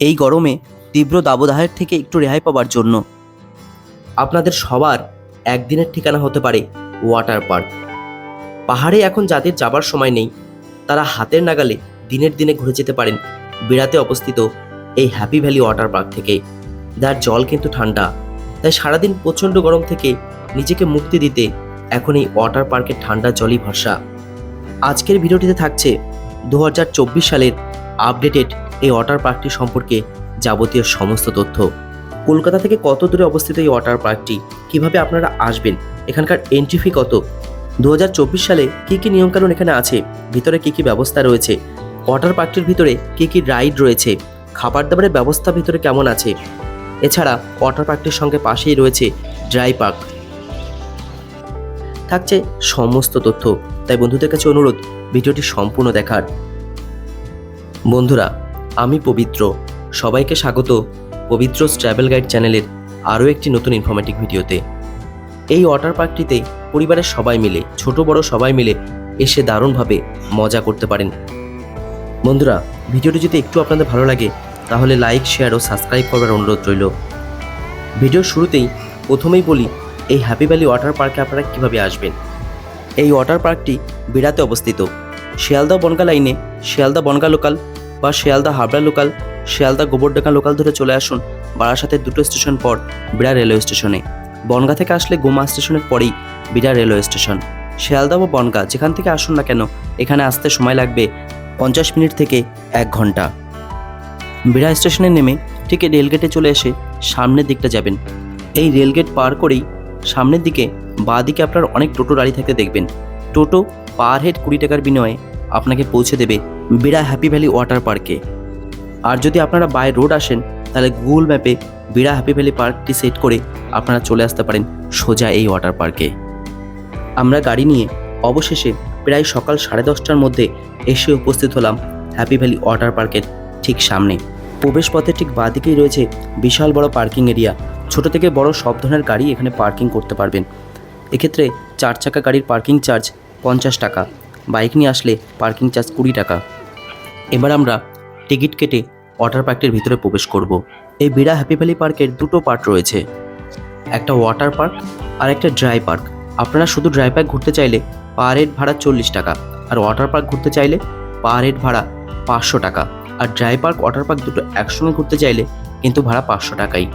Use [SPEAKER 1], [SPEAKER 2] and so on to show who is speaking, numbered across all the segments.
[SPEAKER 1] এই গরমে তীব্র দাবদাহের থেকে একটু রেহাই পাওয়ার জন্য। আপনাদের সবার একদিনের ঠিকানা হতে পারে ওয়াটার পার্ক। পাহাড়ে এখন যাদের যাবার সময় নেই, তারা হাতের নাগালে দিনের দিনে ঘুরে যেতে পারেন বিড়াতে অবস্থিত এই হ্যাপি ভ্যালি ওয়াটার পার্ক থেকে। যার জল কিন্তু ঠান্ডা, তাই সারাদিন প্রচণ্ড গরম থেকে নিজেকে মুক্তি দিতে এখন এই ওয়াটার পার্কের ঠান্ডা জলই ভরসা। আজকের ভিডিওটিতে থাকছে দু হাজার চব্বিশ সালের আপডেটেড এই ওয়াটার পার্কটি সম্পর্কে যাবতীয় সমস্ত তথ্য। কলকাতা থেকে কত দূরে অবস্থিত এই ওয়াটার পার্কটি? কীভাবে আপনারা আসবেন? এখানকার এন্ট্রি ফি কত? দু হাজার চব্বিশ সালে কী কী নিয়মকানুন এখানে আছে? ভিতরে কী কী ব্যবস্থা রয়েছে? ওয়াটার পার্কটির ভিতরে কী কী রাইড রয়েছে? খাবার দাবারের ব্যবস্থা ভিতরে কেমন আছে? এছাড়া ওয়াটার পার্কটির সঙ্গে পাশেই রয়েছে ড্রাই পার্ক। থাকছে সমস্ত তথ্য। তাই বন্ধুদের কাছে অনুরোধ, ভিডিওটি সম্পূর্ণ দেখার। বন্ধুরা আমি পবিত্র। সবাইকে স্বাগত পবিত্র ট্রাভেল গাইড চ্যানেলের আরও একটি নতুন ইনফরমেটিভ ভিডিওতে। এই ওয়াটার পার্কটিতে পরিবারের সবাই মিলে, ছোট বড় সবাই মিলে এসে দারুণভাবে মজা করতে পারেন। বন্ধুরা, ভিডিওটি যদি একটু আপনাদের ভালো লাগে, তাহলে লাইক শেয়ার ও সাবস্ক্রাইব করার অনুরোধ রইল। ভিডিওর শুরুতেই প্রথমেই বলি, এই হ্যাপি ভ্যালি ওয়াটার পার্কে আপনারা কীভাবে আসবেন? এই ওয়াটার পার্কটি বিরাতে অবস্থিত। শিয়ালদা বনগা লাইনে শিয়ালদা বনগা লোকাল বা শিয়ালদা হাবড়া লোকাল শিয়ালদা গোবরডাঙ্গা লোকাল ধরে চলে আসুন বারাসাতের দুটো স্টেশন পর, বিড়া রেলওয়ে স্টেশনে বনগা থেকে আসলে গোমা স্টেশনের পরেই বিড়া রেলওয়ে স্টেশন শিয়ালদা বা বনগা, যেখান থেকে আসুন না কেন, এখানে আসতে সময় লাগবে পঞ্চাশ মিনিট থেকে এক ঘণ্টা। বিড়া স্টেশনে নেমে ঠিক রেলগেটে চলে এসে সামনের দিকটা যাবেন। এই রেলগেট পার করেই সামনের দিকে বাঁ দিকে আপনার অনেক টোটো দাঁড়িয়ে থাকতে দেখবেন। টোটো পার হেড কুড়ি টাকার বিনিময়ে আপনাকে পৌঁছে দেবে বিড়া হ্যাপি ভ্যালি ওয়াটার পার্কে আর যদি আপনারা বাই রোড আসেন, তাহলে গুগল ম্যাপে বিড়া হ্যাপি ভ্যালি পার্কটি সেট করে আপনারা চলে আসতে পারেন সোজা এই ওয়াটার পার্কে আমরা গাড়ি নিয়ে অবশেষে প্রায় সকাল সাড়ে দশটার মধ্যে এসে উপস্থিত হলাম হ্যাপি ভ্যালি ওয়াটার পার্কের ঠিক সামনে। প্রবেশ পথে ঠিক বাঁদিকেই রয়েছে বিশাল বড় পার্কিং এরিয়া ছোট থেকে বড় সব ধরনের গাড়ি এখানে পার্কিং করতে পারবেন। এক্ষেত্রে চার চাকা গাড়ির পার্কিং চার্জ পঞ্চাশ টাকা। বাইক নিয়ে আসলে পার্কিং চার্জ কুড়ি টাকা। এবার আমরা টিকিট কেটে ওয়াটার পার্কটির ভিতরে প্রবেশ করব। এই বিড়া হ্যাপি ভ্যালি পার্কের দুটো পার্ট রয়েছে। একটা ওয়াটার পার্ক আর একটা ড্রাই পার্ক। আপনারা শুধু ড্রাই পার্ক ঘুরতে চাইলে পার হেড ভাড়া চল্লিশ টাকা, আর ওয়াটার পার্ক ঘুরতে চাইলে পার হেড ভাড়া পাঁচশো টাকা। আর ড্রাই পার্ক, ওয়াটার পার্ক দুটো একসঙ্গে ঘুরতে চাইলে কিন্তু ভাড়া পাঁচশো টাকাই।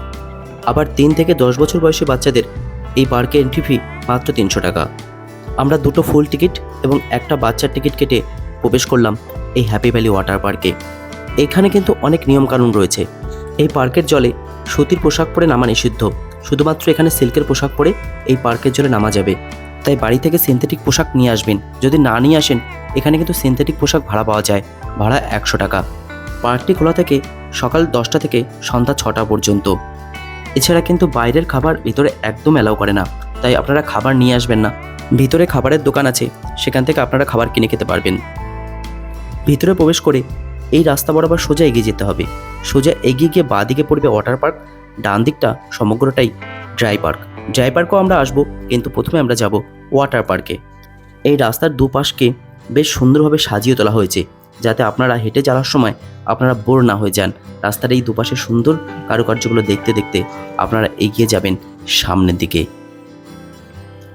[SPEAKER 1] আবার তিন থেকে দশ বছর বয়সী বাচ্চাদের এই পার্কে এন্ট্রি ফি মাত্র তিনশো টাকা। আমরা দুটো ফুল টিকিট এবং একটা বাচ্চার টিকিট কেটে প্রবেশ করলাম এই হ্যাপি ভ্যালি ওয়াটার পার্কে এখানে কিন্তু অনেক নিয়মকানুন রয়েছে। এই পার্কের জলে সুতির পোশাক পরে নামা নিষিদ্ধ। শুধুমাত্র এখানে সিল্কের পোশাক পরে এই পার্কের জলে নামা যাবে। তাই বাড়ি থেকে সিনথেটিক পোশাক নিয়ে আসবেন। যদি না নিয়ে আসেন, এখানে কিন্তু সিনথেটিক পোশাক ভাড়া পাওয়া যায়। ভাড়া একশো টাকা। পার্কটি খোলা থেকে সকাল দশটা থেকে সন্ধ্যা ছটা পর্যন্ত। এছাড়া কিন্তু বাইরের খাবার ভিতরে একদম অ্যালাউ করে না। তাই আপনারা খাবার নিয়ে আসবেন না। ভিতরে খাবারের দোকান আছে। সেখান থেকে আপনারা খাবার কিনে খেতে পারবেন। ভিতরে প্রবেশ করে এই রাস্তা বরাবর সোজা এগিয়ে যেতে হবে। সোজা এগিয়ে গিয়ে বাঁ দিকে পড়বে ওয়াটার পার্ক ডান দিকটা সমগ্রটাই ড্রাই পার্ক ড্রাই পার্কও আমরা আসব, কিন্তু প্রথমে আমরা যাব ওয়াটার পার্কে এই রাস্তার দুপাশকে বেশ সুন্দরভাবে সাজিয়ে তোলা হয়েছে, যাতে আপনারা হেঁটে যাওয়ার সময় আপনারা বোর না হয়ে যান। রাস্তার এই দুপাশে সুন্দর কারুকার্যগুলো দেখতে দেখতে আপনারা এগিয়ে যাবেন সামনের দিকে।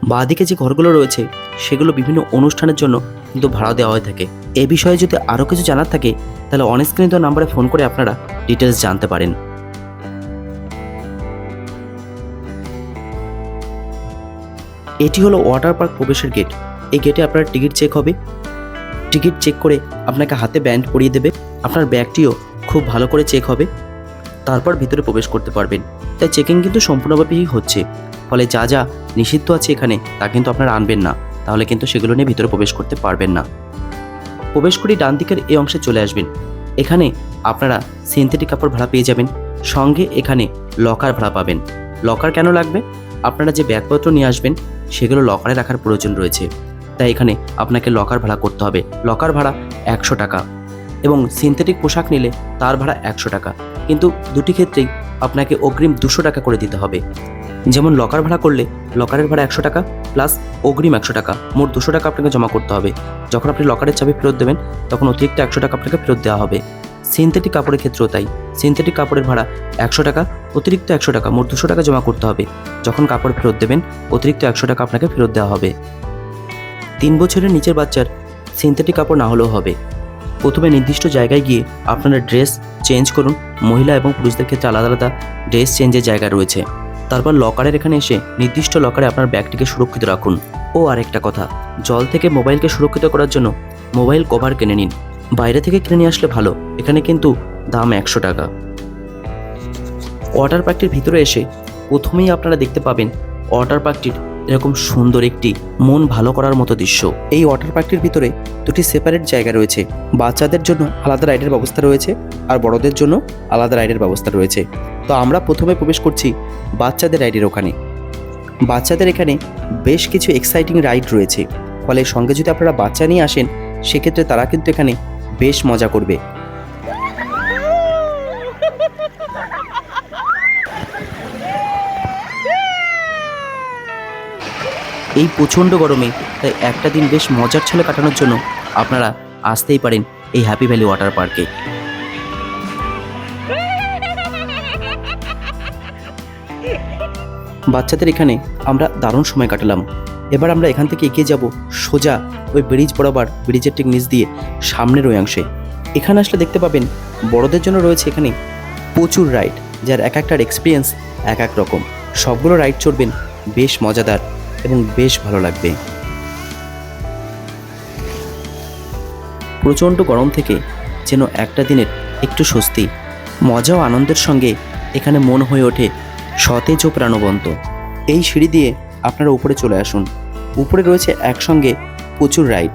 [SPEAKER 1] বাঁদিকে যে ঘরগুলো রয়েছে, সেগুলো বিভিন্ন অনুষ্ঠানের জন্য কিন্তু ভাড়া দেওয়া হয়ে থাকে। এ বিষয়ে যদি আরও কিছু জানার থাকে, তাহলে অনস্ক্রিন নাম্বারে ফোন করে আপনারা ডিটেলস জানতে পারেন। এটি হলো ওয়াটার পার্ক প্রবেশের গেট। এই গেটে আপনার টিকিট চেক হবে। টিকিট চেক করে আপনাকে হাতে ব্যান্ড পরিয়ে দেবে। আপনার ব্যাগটিও খুব ভালো করে চেক হবে। তারপর ভিতরে প্রবেশ করতে পারবেন। তাই চেকিং কিন্তু সম্পূর্ণভাবেই হচ্ছে। ফলে যা যা নিষিদ্ধ আছে এখানে, তা কিন্তু আপনারা আনবেন না। তাহলে কিন্তু সেগুলো নিয়ে ভিতরে প্রবেশ করতে পারবেন না। প্রবেশ করি ডান দিকের এই অংশে চলে আসবেন। এখানে আপনারা সিনথেটিক কাপড় ভাড়া পেয়ে যাবেন। সঙ্গে এখানে লকার ভাড়া পাবেন। লকার কেন লাগবে? আপনারা যে ব্যাগপত্র নিয়ে আসবেন, সেগুলো লকারে রাখার প্রয়োজন রয়েছে। তাই এখানে আপনাকে লকার ভাড়া করতে হবে। লকার ভাড়া একশো টাকা এবং সিনথেটিক পোশাক নিলে তার ভাড়া একশো টাকা। কিন্তু দুটি ক্ষেত্রেই আপনাকে অগ্রিম দুশো টাকা করে দিতে হবে। যেমন লকার ভাড়া করলে লকারের ভাড়া একশো টাকা প্লাস অগ্রিম একশো টাকা, মোট দুশো টাকা আপনাকে জমা করতে হবে। যখন আপনি লকারের চাবি ফেরত দেবেন, তখন অতিরিক্ত একশো টাকা আপনাকে ফেরত দেওয়া হবে। সিনথেটিক কাপড়ের ক্ষেত্রেও তাই। সিনথেটিক কাপড়ের ভাড়া একশো টাকা, অতিরিক্ত একশো টাকা, মোট দুশো টাকা জমা করতে হবে। যখন কাপড় ফেরত দেবেন, অতিরিক্ত একশো টাকা আপনাকে ফেরত দেওয়া হবে। তিন বছরের নিচের বাচ্চার সিনথেটিক কাপড় না হলেও হবে। প্রথমে নির্দিষ্ট জায়গায় গিয়ে আপনারা ড্রেস চেঞ্জ করুন। মহিলা এবং পুরুষদের ক্ষেত্রে আলাদা আলাদা ড্রেস চেঞ্জের জায়গা রয়েছে। তারপর লকারের এখানে এসে নির্দিষ্ট লকারে আপনার ব্যাগটিকে সুরক্ষিত রাখুন। ও আরেকটা কথা, জল থেকে মোবাইলকে সুরক্ষিত করার জন্য মোবাইল কভার কিনে নিন। বাইরে থেকে কিনে নিয়ে আসলে ভালো, এখানে কিন্তু দাম একশো টাকা। ওয়াটার পার্কটির ভিতরে এসে প্রথমেই আপনারা দেখতে পাবেন ওয়াটার পার্কটির এরকম সুন্দর একটি মন ভালো করার মতো দৃশ্য। এই ওয়াটার পার্কটির ভিতরে দুটি সেপারেট জায়গা রয়েছে। বাচ্চাদের জন্য আলাদা রাইডের ব্যবস্থা রয়েছে আর বড়দের জন্য আলাদা রাইডের ব্যবস্থা রয়েছে। তো আমরা প্রথমে প্রবেশ করছি বাচ্চাদের রাইডের ওখানে। বাচ্চাদের এখানে বেশ কিছু এক্সাইটিং রাইড রয়েছে। ফলে সঙ্গে যদি আপনারা বাচ্চা নিয়ে আসেন, সেক্ষেত্রে তারা কিন্তু এখানে বেশ মজা করবে। এই প্রচণ্ড গরমে, তাই একটা দিন বেশ মজার ছলে কাটানোর জন্য আপনারা আসতেই পারেন এই হ্যাপি ভ্যালি ওয়াটার পার্কে বাচ্চাদের এখানে আমরা দারুণ সময় কাটালাম। এবার আমরা এখান থেকে এগিয়ে যাব সোজা ওই ব্রিজ বরাবর, ব্রিজের ঠিক নিচ দিয়ে, সামনের ওই অংশে। এখানে আসলে দেখতে পাবেন বড়দের জন্য রয়েছে এখানে প্রচুর রাইড যার এক একটার এক্সপিরিয়েন্স এক এক রকম। সবগুলো রাইড চড়বেন, বেশ মজাদার। এবং বেশ ভালো লাগবে। প্রচণ্ড গরম থেকে যেন একটা দিনের একটু স্বস্তি, মজা ও আনন্দের সঙ্গে এখানে মন হয়ে ওঠে সতেজ ও প্রাণবন্ত। এই সিঁড়ি দিয়ে আপনারা উপরে চলে আসুন। উপরে রয়েছে একসঙ্গে প্রচুর রাইড।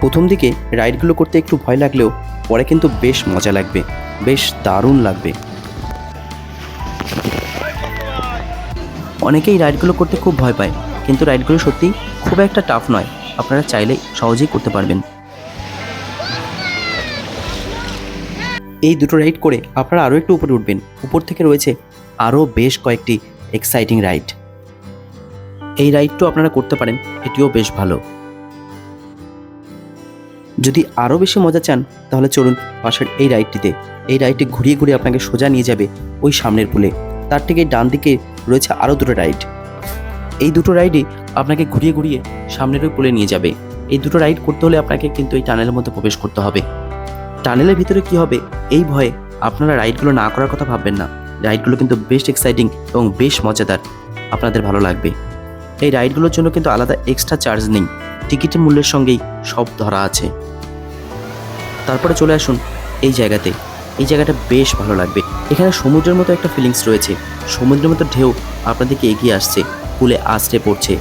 [SPEAKER 1] প্রথম দিকে রাইডগুলো করতে একটু ভয় লাগলেও পরে কিন্তু বেশ মজা লাগবে, বেশ দারুণ লাগবে। অনেকেই রাইডগুলো করতে খুব ভয় পায়, কিন্তু রাইডগুলো সত্যি খুব একটা টাফ নয়। আপনারা চাইলে সহজেই করতে পারবেন। এই দুটো রাইড করে আপনারা আরও একটু উপরে উঠবেন। উপর থেকে রয়েছে আরও বেশ কয়েকটি এক্সাইটিং রাইড এই রাইডটাও আপনারা করতে পারেন, এটিও বেশ ভালো। যদি আরও বেশি মজা চান, তাহলে চলুন পাশের এই রাইডটিতে। এই রাইডটি ঘুরিয়ে ঘুরিয়ে আপনাকে সোজা নিয়ে যাবে ওই সামনের পুলে। তার থেকে ডান দিকে রয়েছে আরও দুটো রাইড। এই দুটো রাইডই আপনাকে ঘুরিয়ে ঘুরিয়ে সামনের ওই পুলে নিয়ে যাবে। এই দুটো রাইড করতে হলে আপনাকে কিন্তু এই টানেলের মধ্যে প্রবেশ করতে হবে। টানেলের ভিতরে কি হবে, এই ভয়ে আপনারা রাইডগুলো না করার কথা ভাববেন না। রাইডগুলো কিন্তু বেশ এক্সাইটিং এবং বেশ মজাদার। আপনাদের ভালো লাগবে। এই রাইডগুলোর জন্য কিন্তু আলাদা এক্সট্রা চার্জ নেই। টিকিটের মূল্যের সঙ্গেই সব ধরা আছে। তারপরে চলে আসুন এই জায়গাতে। এই জায়গাটা বেশ ভালো লাগবে। এখানে সমুদ্রের মতো একটা ফিলিংস রয়েছে। সমুদ্রের মতো ঢেউ আপনাদেরকে এগিয়ে আসছে কুলে আছড়ে পড়ছে।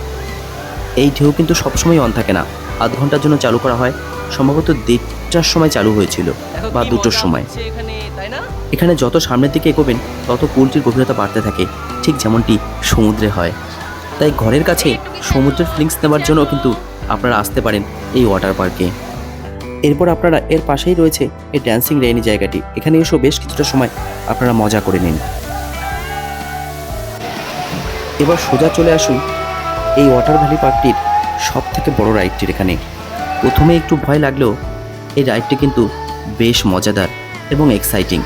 [SPEAKER 1] এই ঢেউ কিন্তু সবসময় অন থাকে না। আধ ঘণ্টার জন্য চালু করা হয়। সম্ভবত দেড়টার সময় চালু হয়েছিল বা দুটোর সময়। এখানে যত সামনের দিকে এগোবেন তত পুলটির গভীরতা বাড়তে থাকে। ঠিক যেমনটি সমুদ্রে হয়। তাই ঘরের কাছে সমুদ্রের ফিলিংস নেওয়ার জন্য কিন্তু আপনারা আসতে পারেন এই ওয়াটার পার্কে এরপর আপনারা এর পাশেই রয়েছে এই ড্যান্সিং রেইনি জায়গাটি। এখানে এসেও বেশ কিছুটা সময় আপনারা মজা করে নিন। এবার সোজা চলে আসুন এই ওয়াটার ভ্যালি পার্কটির সব থেকে বড় রাইডটির এখানে। প্রথমে একটু ভয় লাগলেও এই রাইডটি কিন্তু বেশ মজাদার এবং এক্সাইটিং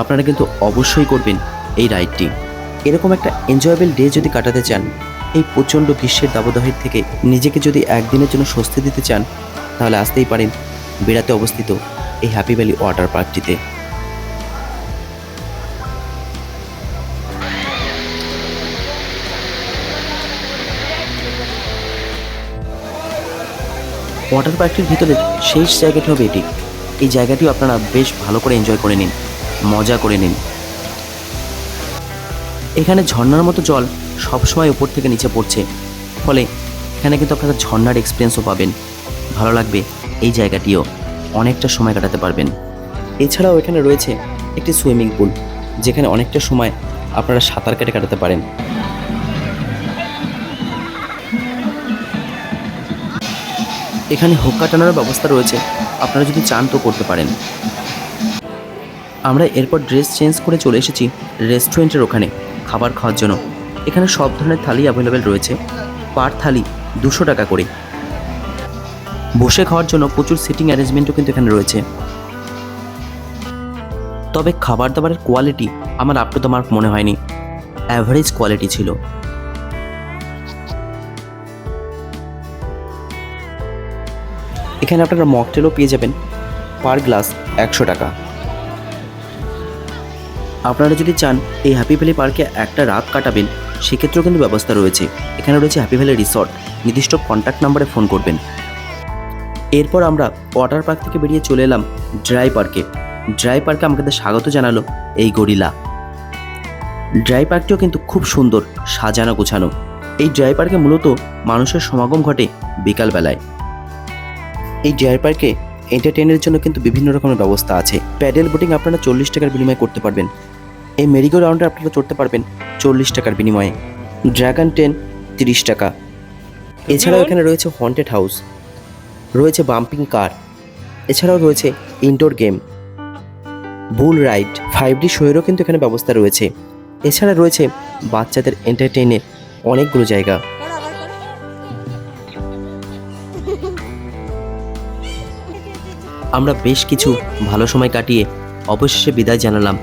[SPEAKER 1] আপনারা কিন্তু অবশ্যই করবেন এই রাইডটি এরকম একটা এনজয়েবল ডে যদি কাটাতে চান, এই প্রচণ্ড গ্রীষ্মের দাবদাহের থেকে নিজেকে যদি একদিনের জন্য স্বস্তি দিতে চান তাহলে আসতেই পারেন বেড়াতে অবস্থিত এই হ্যাপি ভ্যালি ওয়াটার পার্কটিতে ওয়াটার পার্কটির ভিতরে শেষ জায়গাটি হবে এটি। এই জায়গাটিও আপনারা বেশ ভালো করে এনজয় করে নিন, মজা করে নিন। এখানে ঝর্ণার মতো জল সবসময় উপর থেকে নিচে পড়ছে। ফলে এখানে কিন্তু আপনারা ঝর্ণার এক্সপিরিয়েন্সও পাবেন। ভালো লাগবে এই জায়গাটিও। অনেকটা সময় কাটাতে পারবেন। এছাড়াও এখানে রয়েছে একটি সুইমিং পুল, যেখানে অনেকটা সময় আপনারা সাঁতার কেটে কাটাতে পারেন। এখানে হুক্কা টানার ব্যবস্থা রয়েছে, আপনারা যদি চান তো করতে পারেন। আমরা এরপর ড্রেস চেঞ্জ করে চলে এসেছি রেস্টুরেন্টের ওখানে খাবার খাওয়ার জন্য। এখানে সব ধরনের থালি অ্যাভেলেবেল রয়েছে। পার থালি দুশো টাকা করে। বসে খাওয়ার জন্য প্রচুর সিটিং অ্যারেঞ্জমেন্টও কিন্তু এখানে রয়েছে। তবে খাবার দাবারের কোয়ালিটি আমার আপ টু দ্য মার্ক মনে হয়নি। অ্যাভারেজ কোয়ালিটি ছিল। এখানে আপনারা মকটেলও পেয়ে যাবেন পার গ্লাস একশো টাকা। আপনারা যদি চান এই হ্যাপি ভ্যালি পার্কে একটা রাত কাটাবেন, সেক্ষেত্রেও কিন্তু ব্যবস্থা রয়েছে। এখানে রয়েছে হ্যাপি ভ্যালি রিসর্ট নির্দিষ্ট কন্ট্যাক্ট নাম্বারে ফোন করবেন। এরপর আমরা ওয়াটার পার্ক থেকে বেরিয়ে চলে এলাম ড্রাই পার্কে। ড্রাই পার্কে আমাদের স্বাগত জানালো এই গরিলা। ড্রাই পার্কটিও কিন্তু খুব সুন্দর সাজানো গোছানো। এই ড্রাই পার্কে মূলত মানুষের সমাগম ঘটে বিকালবেলায়। এই ড্রাই পার্কে এন্টারটেনের জন্য কিন্তু বিভিন্ন রকমের ব্যবস্থা আছে। প্যাডেল বোটিং আপনারা চল্লিশ টাকার বিনিময়ে করতে পারবেন। এই মেরিগো রাউন্ডে আপনারা চড়তে পারবেন চল্লিশ টাকার বিনিময়ে। ড্রাগন ট্রেন তিরিশ টাকা। এছাড়াও এখানে রয়েছে হন্টেড হাউস রয়েছে বাম্পিং কার, এছাড়াও রয়েছে indoor game bull ride five D শোয়েরও কিন্তু এখানে ব্যবস্থা রয়েছে। এছাড়া রয়েছে বাচ্চাদের এন্টারটেইনের অনেকগুলো জায়গা। আমরা বেশ কিছু ভালো সময় কাটিয়ে অবশেষে বিদায় জানালাম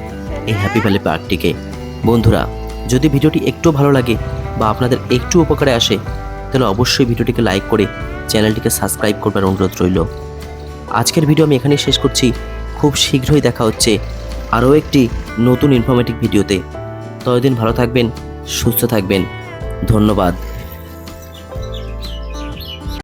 [SPEAKER 1] এই হ্যাপি ভ্যালি পার্কটিকে বন্ধুরা, যদি ভিডিওটি একটু ভালো লাগে বা আপনাদের একটু উপকারে আসে, তাহলে অবশ্যই ভিডিওটিকে লাইক করে চ্যানেলটিকে সাবস্ক্রাইব করবার অনুরোধ রইল। আজকের ভিডিও আমি এখানেই শেষ করছি। খুব শীঘ্রই দেখা হচ্ছে আরও একটি নতুন ইনফরমেটিভ ভিডিওতে। ততদিন ভালো থাকবেন, সুস্থ থাকবেন। ধন্যবাদ।